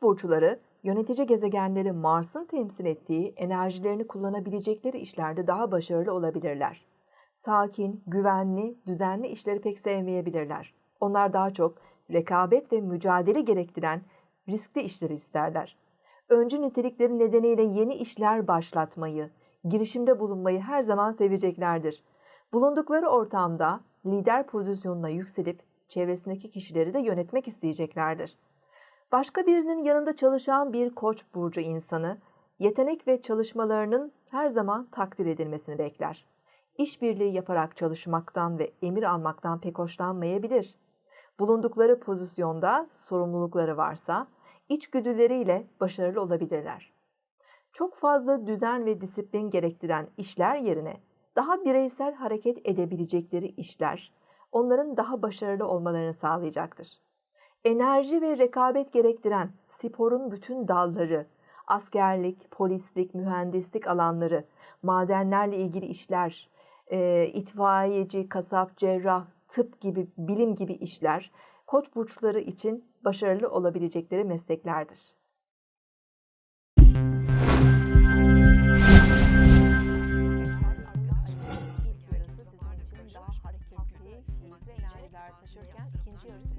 Koç burçları yönetici gezegenleri Mars'ın temsil ettiği enerjilerini kullanabilecekleri işlerde daha başarılı olabilirler. Sakin, güvenli, düzenli işleri pek sevmeyebilirler. Onlar daha çok rekabet ve mücadele gerektiren riskli işleri isterler. Öncü nitelikleri nedeniyle yeni işler başlatmayı, girişimde bulunmayı her zaman seveceklerdir. Bulundukları ortamda lider pozisyonuna yükselip çevresindeki kişileri de yönetmek isteyeceklerdir. Başka birinin yanında çalışan bir koç burcu insanı, yetenek ve çalışmalarının her zaman takdir edilmesini bekler. İşbirliği yaparak çalışmaktan ve emir almaktan pek hoşlanmayabilir. Bulundukları pozisyonda sorumlulukları varsa, içgüdüleriyle başarılı olabilirler. Çok fazla düzen ve disiplin gerektiren işler yerine daha bireysel hareket edebilecekleri işler, onların daha başarılı olmalarını sağlayacaktır enerji ve rekabet gerektiren sporun bütün dalları, askerlik, polislik, mühendislik alanları, madenlerle ilgili işler, e, itfaiyeci, kasap, cerrah, tıp gibi, bilim gibi işler koç burçları için başarılı olabilecekleri mesleklerdir. taşırken ikinci yarısı